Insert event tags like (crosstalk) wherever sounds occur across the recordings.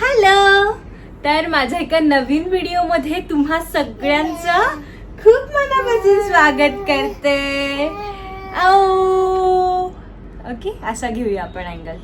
Hello. तर माझ्या एका नवीन व्हिडिओमध्ये तुम्हा सगळ्यांचं खूप मनापासून स्वागत करते. ओके असा घेऊया आपण अँगल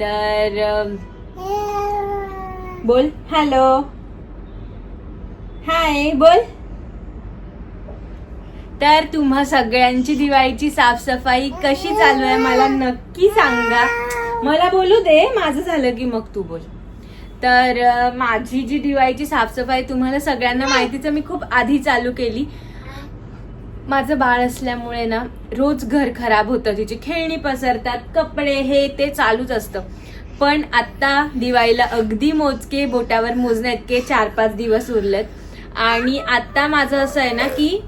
तर बोल. हॅलो हाय बोल. तर तुम्हा सगळ्यांची दिवाळीची साफसफाई कशी चालू आहे मला नक्की सांगा. मला बोलू दे माझं झालं की मग तू बोल. तर माझी जी दिवाळीची साफसफाई तुम्हाला सगळ्यांना माहितीच मी खूप आधी चालू केली. माझं बाळ असल्यामुळे ना रोज घर खराब होतं. तिची खेळणी पसरतात कपडे हे ते चालूच असतं. पण आत्ता दिवाळीला अगदी मोजके बोटावर मोजण्या इतके चार पाच दिवस उरलेत. आणि आत्ता माझं असं आहे ना की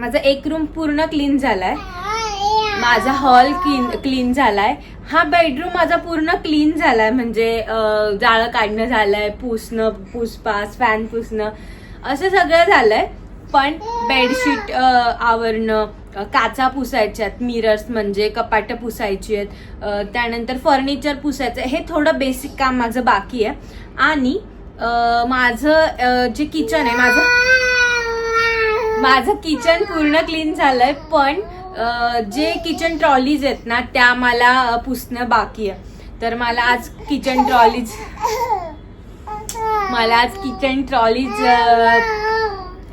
माझा एक रूम पूर्ण क्लीन झालाय. माझा हॉल क्लीन क्लीन झालाय. हा बेडरूम माझा पूर्ण क्लीन झालाय. म्हणजे जाळं काढणं झालंय पुसणं पुसपास फॅन पुसणं असं सगळं झालंय. पण बेडशीट आवरणं काचा पुसायच्यात मिरर्स म्हणजे कपाटं पुसायची आहेत त्यानंतर फर्निचर पुसायचं हे थोडं बेसिक काम माझं बाकी आहे. आणि माझं जे किचन आहे माझं माझं किचन पूर्ण क्लीन झालंय. पण जे किचन ट्रॉलीज आहेत ना त्या मला पुसणं बाकी आहे. तर मला आज किचन ट्रॉलीज मला आज किचन ट्रॉलीज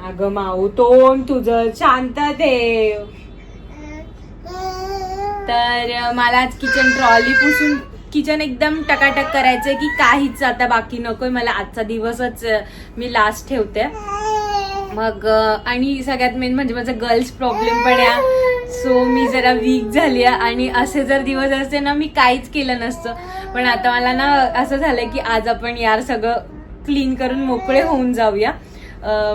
अगं माऊ तोंड तुझं शांत ठेव तर मला आज किचन ट्रॉली पुसून किचन एकदम टकाटक करायचंय की काहीच आता बाकी नकोय. मला आजचा दिवसच मी लास्ट ठेवते. मग आणि सगळ्यात मेन म्हणजे माझा गर्ल्स प्रॉब्लेम पण आहे. सो मी जरा वीक झाली आहे आणि असे जर दिवस असते ना मी काहीच केलं नसतं. पण आता मला ना असं झालंय की आज आपण यार सगळं क्लीन करून मोकळे होऊन जाऊया.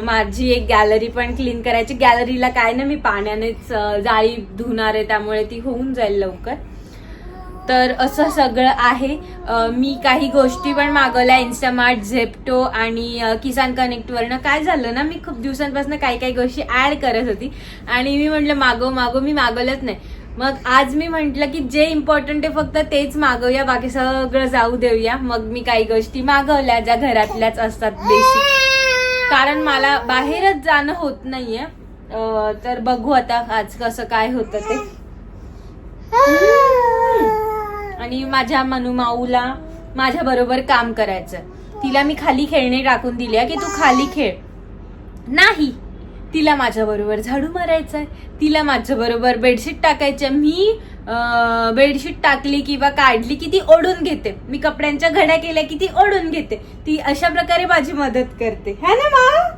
माझी एक गॅलरी पण क्लीन करायची. गॅलरीला काय ना मी पाण्यानेच जाळी धुणार आहे त्यामुळे ती होऊन जाईल लवकर. तर असं सगळं आहे. मी काही गोष्टी पण मागवल्या इन्स्टामार्ट झेप्टो आणि किसान कनेक्टवरनं काय झालं ना मी खूप दिवसांपासून काही काही गोष्टी ऍड करत होती. आणि मी म्हटलं मागव मागव. मी मागवलंच नाही. मग आज मी म्हटलं की जे इम्पॉर्टंट आहे फक्त तेच मागवूया बाकी सगळं जाऊ देऊया. मग मी काही गोष्टी मागवल्या ज्या घरातल्याच असतात बेसिक कारण मला बाहेरच जाणं होत नाहीये. तर बघू आता आज कसं काय होतं ते. (laughs) माझ्या मनुमाऊला माझ्या बरोबर काम करायचं. तिला मी खाली खेळणे टाकून दिली की तू खाली खेळ. नाही. तिला माझ्या बरोबर झाडू मारायचंय. तिला माझ्या बरोबर बेडशीट टाकायचं मी बेडशीट टाकली किंवा काढली की ती ओढून घेते. मी कपड्यांच्या घड्या केल्या की ती ओढून घेते. ती अशा प्रकारे माझी मदत करते. है ना मा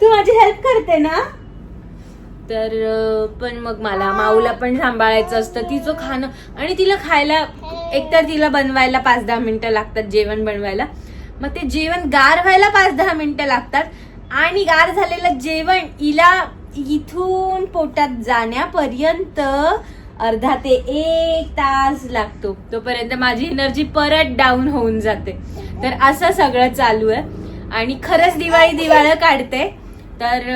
तू माझी हेल्प करते ना? तर पण मग मला माऊला पण सांभाळायचं असतं. तिचं खाणं आणि तिला खायला एकतर तिला बनवायला पाच दहा मिनिटं लागतात जेवण बनवायला. मग ते जेवण गार व्हायला पाच दहा मिनिटं लागतात. आणि गार झालेलं जेवण हिला इथून पोटात जाण्यापर्यंत अर्धा ते एक तास लागतो. तोपर्यंत माझी एनर्जी परत डाऊन होऊन जाते. तर असं सगळं चालू आहे. आणि खरंच दिवाळी दिवाळं काढते. तर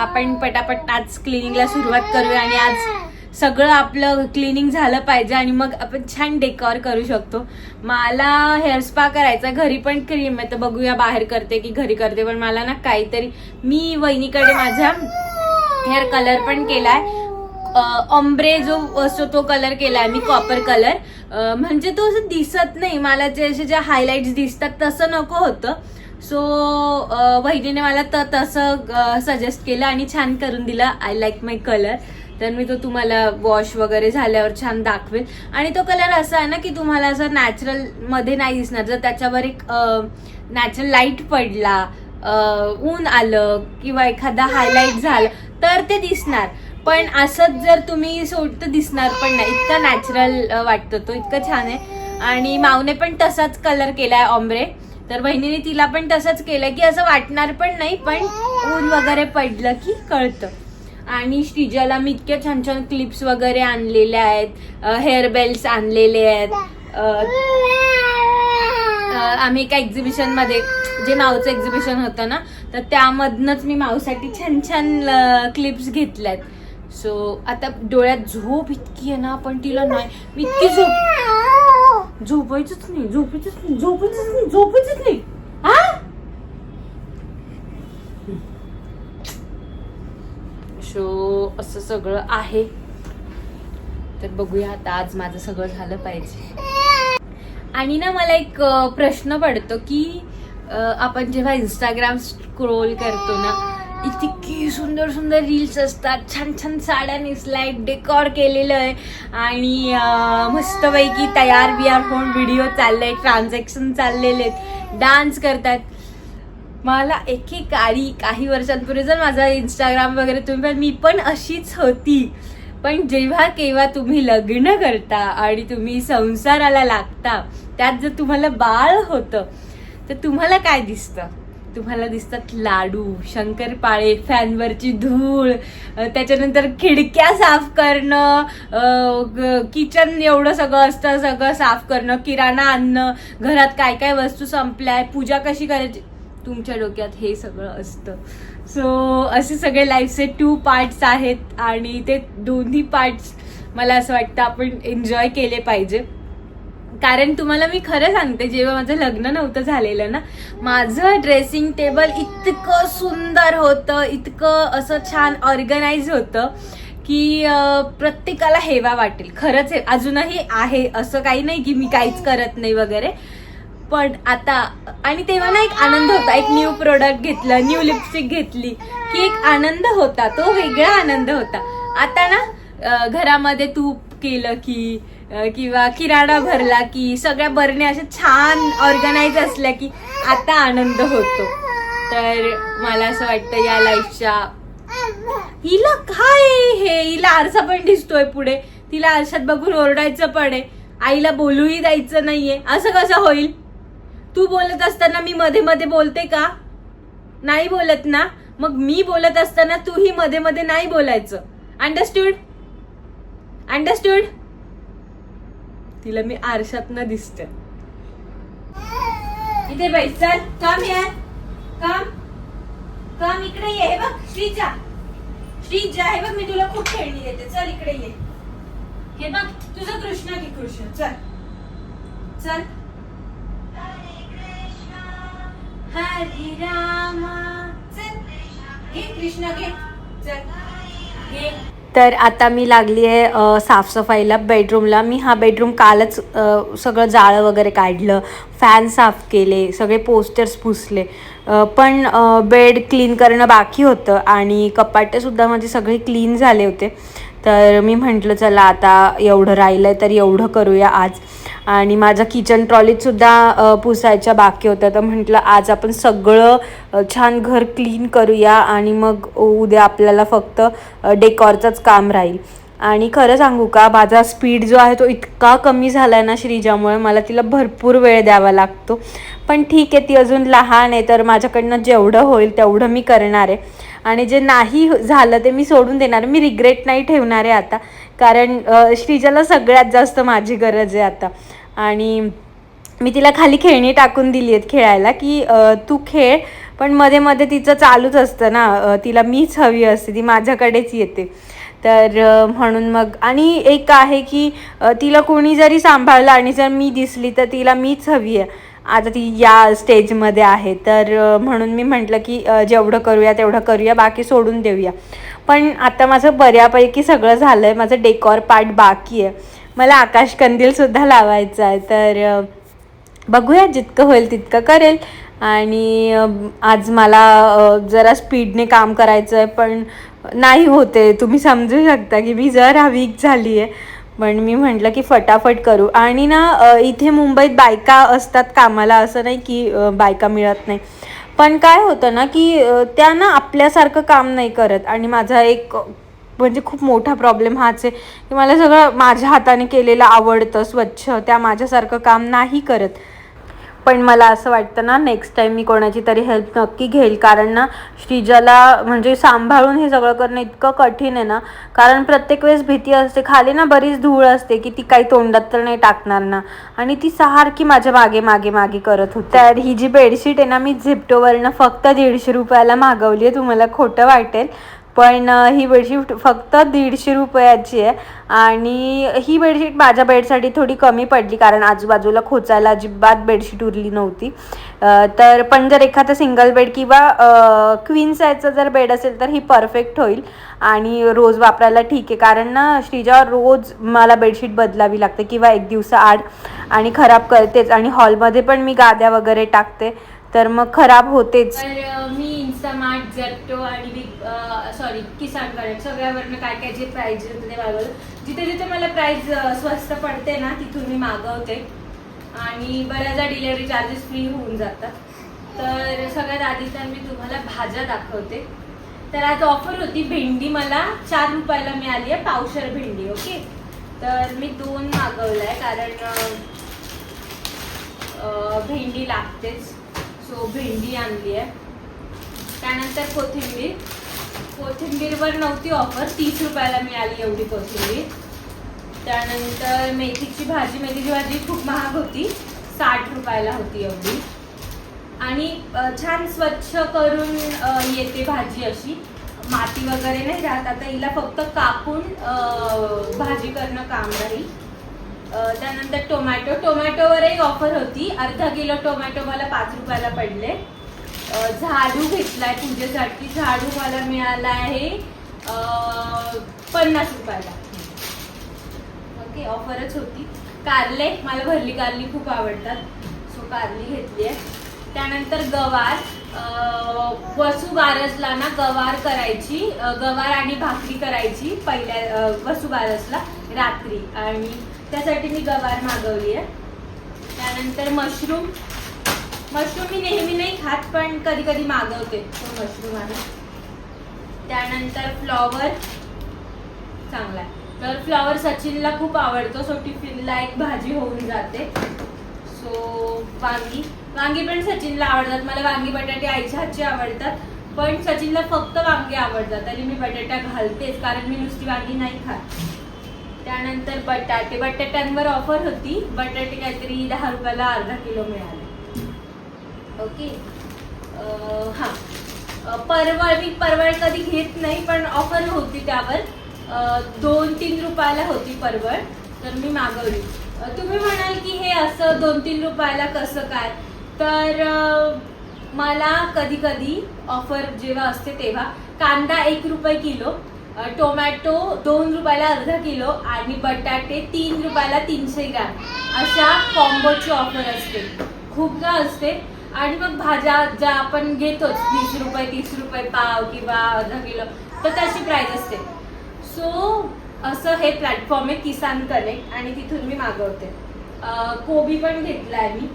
आपण पटापट आज क्लिनिंगला सुरुवात करूया आणि आज सगळं आपलं क्लिनिंग झालं पाहिजे आणि मग आपण छान डेकॉर करू शकतो. मला हेअर स्पा करायचा घरी पण क्रीम आहे तर बघूया बाहेर करते की घरी करते पण मला ना काहीतरी मी वहिनीकडे माझ्या हेअर कलर पण केलाय. ऑम्ब्रे जो असतो तो कलर केलाय मी कॉपर कलर म्हणजे तो असं दिसत नाही. मला जे असे जे हायलाइट्स दिसतात तसं नको होतं. सो uh, वहिनीने मला त तसं uh, सजेस्ट केलं आणि छान करून दिलं. आय लाईक माय कलर तर मी तो तुम्हाला वॉश वगैरे झाल्यावर छान दाखवेल. आणि तो कलर असा आहे ना की तुम्हाला असं नॅचरलमध्ये नाही दिसणार जर त्याच्यावर एक uh, नॅचरल लाइट पडला ऊन आलं किंवा एखादा हायलाईट झालं तर ते दिसणार. पण असंच जर तुम्ही सोड तर दिसणार पण नाही. इतका नॅचरल वाटतो तो. इतकं छान आहे. आणि मावने पण तसाच कलर केला आहे ऑम्ब्रे तर बहिणीने तिला पण तसंच केलं की असं वाटणार पण नाही पण ऊन वगैरे पडलं की कळतं. आणि श्रीजाला मी इतक्या छान छान क्लिप्स वगैरे आणलेल्या आहेत हेअर बेल्स आणलेले आहेत. आम्ही एका एक्झिबिशनमध्ये जे माऊचं एक्झिबिशन होतं ना तर त्यामधनच मी माऊसाठी छान छान क्लिप्स घेतल्यात. सो आता डोळ्यात झोप इतकी आहे ना पण तिला नाही. मी इतकी झोप झोपायचंच नाही झोपायचंच नाही झोपायचंच नाही झोपायचंच नाही. हा शो असं सगळं आहे. तर बघूया आता आज माझं सगळं झालं पाहिजे. आणि ना मला एक प्रश्न पडतो की आपण जेव्हा इंस्टाग्राम स्क्रोल करतो ना इतकी सुंदर सुंदर रील्स असतात. छान छान साड्या नेसलाय डेकॉर केलेलं आहे. आणि मस्तपैकी तयार बियार होऊन व्हिडिओ चाललाय ट्रान्झॅक्शन चाललेले आहेत. डान्स करतात. मला एकेकाळी काही वर्षांपूर्वी जर माझा इंस्टाग्राम वगैरे तुम्ही मी पण अशीच होती. पण जेव्हा केव्हा तुम्ही लग्न करता आणि तुम्ही संसाराला लागता त्यात जर तुम्हाला बाळ होतं तर तुम्हाला काय दिसतं? तुम्हाला दिसतात लाडू शंकरपाळे फॅनवरची धूळ त्याच्यानंतर खिडक्या साफ करणं किचन एवढं सगळं असतं सगळं साफ करणं किराणा आणणं घरात काय काय वस्तू संपल्या पूजा कशी करायची? तुमच्या डोक्यात हे सगळं असतं. सो असे सगळे लाईफचे टू पार्ट्स आहेत आणि ते दोन्ही पार्ट्स मला असं वाटतं आपण एन्जॉय केले पाहिजे. कारण तुम्हाला मी खरं सांगते जेव्हा माझं लग्न नव्हतं झालेलं ना माझं ड्रेसिंग टेबल इतकं सुंदर होतं इतकं असं छान ऑर्गनाईज होतं की प्रत्येकाला हेवा वाटेल. खरंच हे अजूनही आहे असं काही नाही की मी काहीच करत नाही वगैरे. पण आता आणि तेव्हा ना एक आनंद होता एक न्यू प्रोडक्ट घेतलं न्यू लिपस्टिक घेतली की एक आनंद होता तो वेगळा आनंद होता. आता ना घरामध्ये तूप केलं की किंवा किराणा भरला की सगळ्या बरण्या अशा छान ऑर्गनाईज असल्या की आता आनंद होतो. तर मला असं वाटतं या लाईफच्या हिला काय हे? हिला आरसा पण दिसतोय पुढे. तिला आरशात बघून ओरडायचं पण आहे. आईला बोलूही द्यायचं नाहीये. असं कसं होईल? तू बोलत असताना मी मध्ये मध्ये बोलते का? नाही बोलत ना. मग मी बोलत असताना तूही मध्ये मध्ये नाही बोलायचं. अंडरस्टूड अंडरस्टूड तिला मी आरशात न दिसते. इथे बाई चल काम यार काम काम इकडे ये. हे बघ श्रीजा. श्रीजा हे बघ मी तुला खूप खेळणी देते. चल इकडे ये. हे बघ तुझं कृष्ण घे कृष्ण. चल. चल. हरे रामा. चल. घे कृष्ण घे. चल. घे. तर आता मी लागली आहे साफसफाईला बेडरूमला मी हा बेडरूम कालच सगळं जाळं वगैरे काढलं फॅन साफ केले सगळे पोस्टर्स पुसले. पण बेड क्लीन करणं बाकी होतं आणि कपाटेसुद्धा माझे सगळे क्लीन झाले होते. तर मी म्हटलं चला आता एवढं राहिलं आहे तर एवढं करूया आज. आणि माझ्या किचन ट्रॉलीतसुद्धा पुसायच्या बाकी होत्या तर म्हटलं आज आपण सगळं छान घर क्लीन करूया आणि मग उद्या आपल्याला फक्त डेकॉरचंच काम राहील. आणि खरं सांगू का माझा स्पीड जो आहे तो इतका कमी झाला आहे ना श्रीजामुळे मला तिला भरपूर वेळ द्यावा लागतो. पण ठीक आहे ती अजून लहान आहे तर माझ्याकडनं जेवढं होईल तेवढं मी करणार आहे. आणि जे नाही झालं ते मी सोडून देणार मी रिग्रेट नाही ठेवणार आहे आता. कारण श्रीजाला सगळ्यात जास्त माझी गरज आहे आता. आणि मी तिला खाली खेळणी टाकून दिली आहेत खेळायला की तू खेळ पण मध्ये मध्ये तिचं चालूच असतं ना तिला मीच हवी असते ती माझ्याकडेच येते. तर म्हणून मग आणि एक आहे की तिला कोणी जरी सांभाळलं आणि जर मी दिसली तर तिला मीच हवी आहे. आता ती या स्टेजमध्ये आहे. तर म्हणून मी म्हटलं की जेवढं करूया तेवढं करूया बाकी सोडून देऊया. पण आता माझं बऱ्यापैकी सगळं झालं आहे माझं डेकॉर पार्ट बाकी आहे. मला आकाश कंदीलसुद्धा लावायचं आहे. तर बघूया जितकं होईल तितकं करेल. आणि आज मला जरा स्पीडने काम करायचं आहे. पण नाही होते तुम्ही समजू शकता की मी जरा वीक झाली आहे पण मी म्हटलं की फटाफट करू. आणि ना इथे मुंबईत बायका असतात कामाला. असं नाही की बायका मिळत नाही. पण काय होतं ना की त्या ना आपल्यासारखं काम नाही करत. आणि माझा एक म्हणजे खूप मोठा प्रॉब्लेम हाच आहे की मला सगळं माझ्या हाताने केलेलं आवडतं स्वच्छ. त्या माझ्यासारखं काम नाही करत. पण मला असं वाटतं ना नेक्स्ट टाईम मी कोणाची तरी हेल्प नक्की घेईल. कारण ना श्रीजाला म्हणजे सांभाळून हे सगळं करणं इतकं कठीण आहे ना. कारण प्रत्येक वेळेस भीती असते. खाली ना बरीच धूळ असते की ती काही तोंडात तर नाही टाकणार ना. आणि ती सारखी माझ्या मागे मागे मागे करत होती. तर ही जी बेडशीट आहे ना मी झिप्टोवरनं फक्त दीडशे रुपयाला मागवली आहे. तुम्हाला खोटं वाटेल. पण ही बेडशीट फक्त दीडशे रुपयाची आहे आणि ही बेडशीट माझ्या बेडसाठी थोडी कमी पडली कारण आजूबाजूला खोचायला अजिबात बेडशीट उरली नव्हती. तर पण जर एखादा सिंगल बेड किंवा क्वीन साईजचा जर बेड असेल तर ही परफेक्ट होईल आणि रोज वापरायला ठीक आहे. कारण ना श्रीजा रोज मला बेडशीट बदलावी लागते किंवा एक दिवसाआड आणि खराब करतेच आणि हॉलमध्ये पण मी गाद्या वगैरे टाकते तर मग खराब होतेच. मी इन्स्टामार्ट झेप्टो आणि बिग सॉरी किसान कार्ड सगळ्यावरनं काय काय जे प्राईज होते ते मागवलं. जिथे जिथे मला प्राईज स्वस्त पडते ना तिथून मी मागवते. आणि बऱ्याचदा डिलेवरी चार्जेस फ्री होऊन जातात. तर सगळ्यात आधी तर मी तुम्हाला भाज्या दाखवते. तर आज ऑफर होती भेंडी मला. चार रुपयाला मिळाली आहे पावशर भेंडी ओके? तर मी दोन मागवलं आहे कारण भेंडी लागतेच. सो भेंडी आणली आहे. त्यानंतर कोथिंबीर. कोथिंबीरवर नव्हती ऑफर तीस रुपयाला मिळाली एवढी कोथिंबीर. त्यानंतर मेथीची भाजी मेथीची भाजी खूप महाग होती साठ रुपयाला होती एवढी. आणि छान स्वच्छ करून येते भाजी अशी. माती वगैरे नाही राहत आता हिला फक्त कापून भाजी करणं काम राहील. त्यानंतर टोमॅटो टोमॅटोवरही ऑफर होती. अर्धा किलो टोमॅटो मला पाच रुपयाला पडले. झाडू घेतलाय पूजेसाठी. झाडू मला मिळाला आहे पन्नास रुपयाला. ओके ऑफरच होती. कारले मला भरली कारली खूप आवडतात. सो कारली घेतली आहे. त्यानंतर गवार अ, वसू बारसला ना गवार करायची गवार आणि भाकरी करायची पहिल्या अ, वसू बारसला रात्री. आणि त्यासाठी मी गवार मागवली आहे. त्यानंतर मशरूम मशरूम मी नेहमी नाही खात पण कधी कधी मागवते. तो मशरूम आहे. त्यानंतर फ्लॉवर चांगला आहे. तर फ्लॉवर सचिनला खूप आवडतो सो टिफिनला एक भाजी होऊन जाते. सो वांगी. वांगी पण सचिनला आवडतात. मला वांगी बटाटे आईच्या हातचे आवडतात पण सचिनला फक्त वांगी आवडतात. आणि मी बटाटा घालतेच कारण मी नुसती वांगी नाही खात. त्यानंतर बटाटे. बटाट्यांवर ऑफर होती. बटाटे काहीतरी दहा रुपयाला अर्धा किलो मिळाले. ओके. हां. हा परवळ मी परवळ कधी घेत नाही पण ऑफर होती त्यावर. दोन तीन रुपयाला होती परवळ तर मी मागवली. तुम्ही म्हणाल की हे असं दोन तीन रुपयाला कसं काय? तर मला कधी कधी ऑफर जेव्हा असते तेव्हा कांदा एक रुपये किलो टोमॅटो दोन रुपयाला अर्धा किलो आणि बटाटे तीन रुपयाला तीनशे ग्रॅम. अशा कॉम्बोची ऑफर असते. खूपदा असते. आणि मग भाज्या ज्या आपण घेतोच वीस रुपये तीस रुपये पाव किंवा अर्धा किलो तर त्याची प्राईज असते. सो असं हे प्लॅटफॉर्म आहे किसान कनेक्ट आणि तिथून मी मागवते. कोबी पण घेतलाय मी.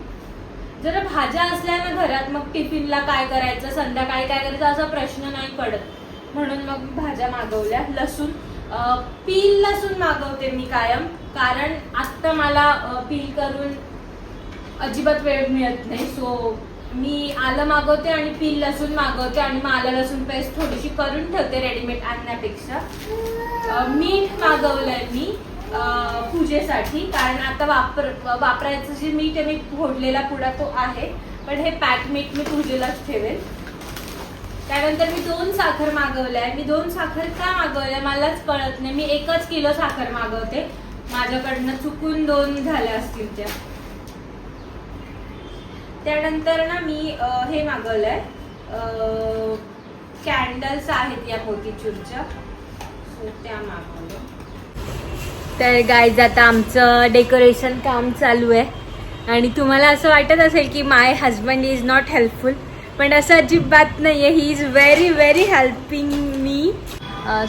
जर भाज्या असल्या ना घरात मग टिफिनला काय करायचं संध्याकाळी काय करायचं असा प्रश्न नाही पडत. म्हणून मग मी भाज्या मागवल्या. लसूण पील लसूण मागवते मी कायम कारण आत्ता मला पील करून अजिबात वेळ मिळत नाही. सो मी आलं मागवते आणि पील लसूण मागवते आणि मग आलं लसूण पेस्ट थोडीशी करून ठेवते रेडीमेड आणण्यापेक्षा. मीठ मागवलंय मी पूजेसाठी. कारण आता वापर वापरायचं जे मीठ आहे मी फोडलेला पुडा तो आहे. पण हे पॅक मीठ मी पूजेलाच ठेवेल. त्यानंतर मी दोन साखर मागवल्या मी दोन साखर का मागवल्या मलाच कळत नाही. मी एकच किलो साखर मागवते. माझ्याकडनं चुकून दोन झाल्या असतील त्या. त्यानंतर ना मी हे हे मागवलंय कॅन्डल्स आहेत या मोतीचूरच्या. सो त्या मागवल्या. तर गायज आता आमचं डेकोरेशन काम चालू आहे. आणि तुम्हाला असं वाटत असेल की my husband is not helpful पण असं अजिबात नाही आहे ही इज व्हेरी व्हेरी हेल्पिंग मी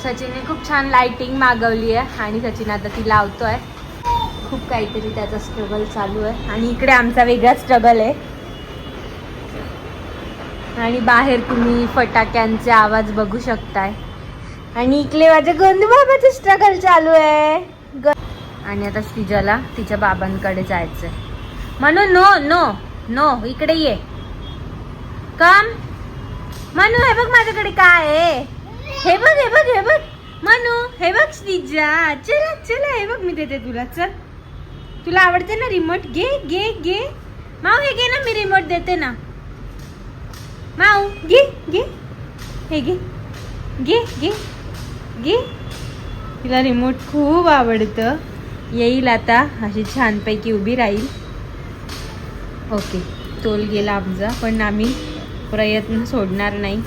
सचिनने खूप छान लाइटिंग मागवली आहे आणि सचिन आता ती लावतो आहे खूप काहीतरी त्याचा स्ट्रगल चालू आहे. आणि इकडे आमचा वेगळा स्ट्रगल आहे. आणि बाहेर तुम्ही फटाक्यांचे आवाज बघू शकताय. आणि इकडे माझ्या गंधू बाबाचं स्ट्रगल चालू आहे. ग- आणि आता श्रीजाला तिच्या बाबांकडे जायचंय. म्हणू नो नो नो इकडे ये. कम मनू हे बघ माझ्याकडे काय आहे. हे बघ हे बघ हे बघ. मनू हे बघ श्रीजा. चला चला हे बघ मी देते तुला. चल. तुला आवडते ना रिमोट घे घे घे. माऊ हे घे ना मी रिमोट देते ना. माऊ घे घे. हे घे. घे घे. घे. तिला रिमोट खूप आवडतं. येईल आता. अशी छानपैकी उभी राहील. ओके तोल गेला आमचा पण आम्ही प्रयत्न सोडणार नाही.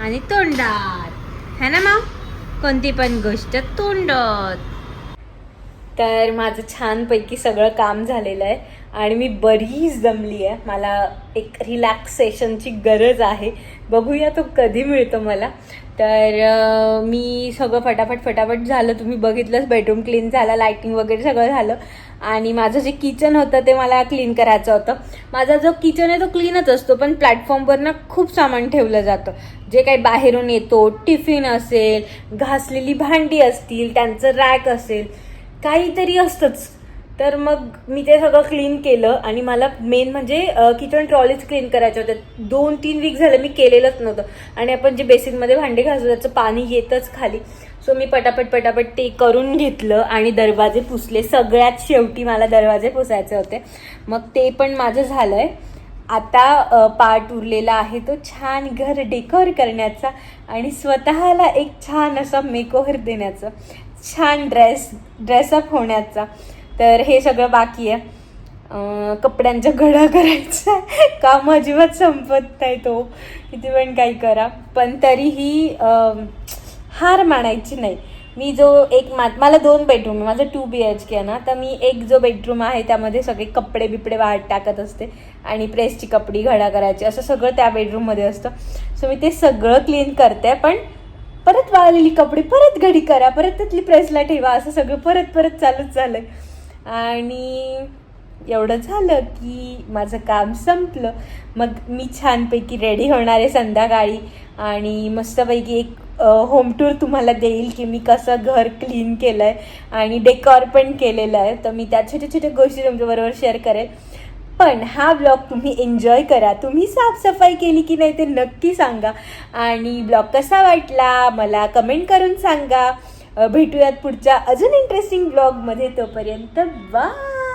आणि तोंडात. है ना मग कोणती पण गोष्ट तोंडात. तर माझं छानपैकी सगळं काम झालेलं आहे आणि मी बरीच जमली आहे. मला एक रिलॅक्सेशनची गरज आहे. बघूया तो कधी मिळतो मला. तर मी सगळं फटाफट फटाफट झालं. तुम्ही बघितलंच बेडरूम क्लीन झाला लाईटिंग वगैरे सगळं झालं. आणि माझं जे किचन होतं ते मला क्लीन करायचं होतं. माझा जो किचन आहे तो क्लीनच असतो पण प्लॅटफॉर्मवर ना खूप सामान ठेवलं जातं. जे काही बाहेरून येतो टिफिन असेल घासलेली भांडी असतील त्यांचं रॅक असेल काहीतरी असतंच. तर मग मी ते सगळं क्लीन केलं आणि मला मेन म्हणजे किचन ट्रॉलीच क्लीन करायच्या होत्या. दोन तीन वीक झालं मी केलेलंच नव्हतं. आणि आपण जे बेसिनमध्ये भांडे घासतो त्याचं पाणी येतच खाली. सो मी पटापट पटापट ते करून घेतलं आणि दरवाजे पुसले. सगळ्यात शेवटी मला दरवाजे पुसायचे होते. मग ते पण माझं झालं आहे आता पार्ट उरलेला आहे तो छान घर डेकोर करण्याचा आणि स्वतःला एक छान असा मेकओव्हर देण्याचा. छान ड्रेस ड्रेसअप होण्याचा. तर हे सगळं बाकी आहे. कपड्यांचा कपड्यांच्या करायचा काम अजिबात संपत नाही तो. किती पण काही करा. पण तरीही हार मानायची नाही. मी जो एक मा मला दोन बेडरूम आहे. माझं टू बी एच के आहे ना तर मी एक जो बेडरूम आहे त्यामध्ये सगळे कपडे बिपडे वाहत टाकत असते. आणि प्रेसची कपडी घडा करायची. असं सगळं त्या बेडरूममध्ये असतं. सो मी ते सगळं क्लीन करते. पण परत वाळलेली कपडे परत घडी करा परत त्यातली प्रेसला ठेवा असं सगळं परत परत चालूच झालंय. आणि एवढं झालं की माझं काम संपलं. मग मी छानपैकी रेडी होणार आहे संध्याकाळी. आणि मस्तपैकी एक होम टूर तुम्हाला देईल की मी कसं घर क्लीन केलं आहे आणि डेकॉर पण केलेलं आहे. तर मी त्या छोट्या छोट्या गोष्टी तुमच्याबरोबर शेअर करेल. पण हा ब्लॉग तुम्ही एन्जॉय करा. तुम्ही साफसफाई केली की नाही ते नक्की सांगा. आणि ब्लॉग कसा वाटला मला कमेंट करून सांगा. भेटूयात पुढच्या अजून इंटरेस्टिंग ब्लॉगमध्ये तोपर्यंत बाय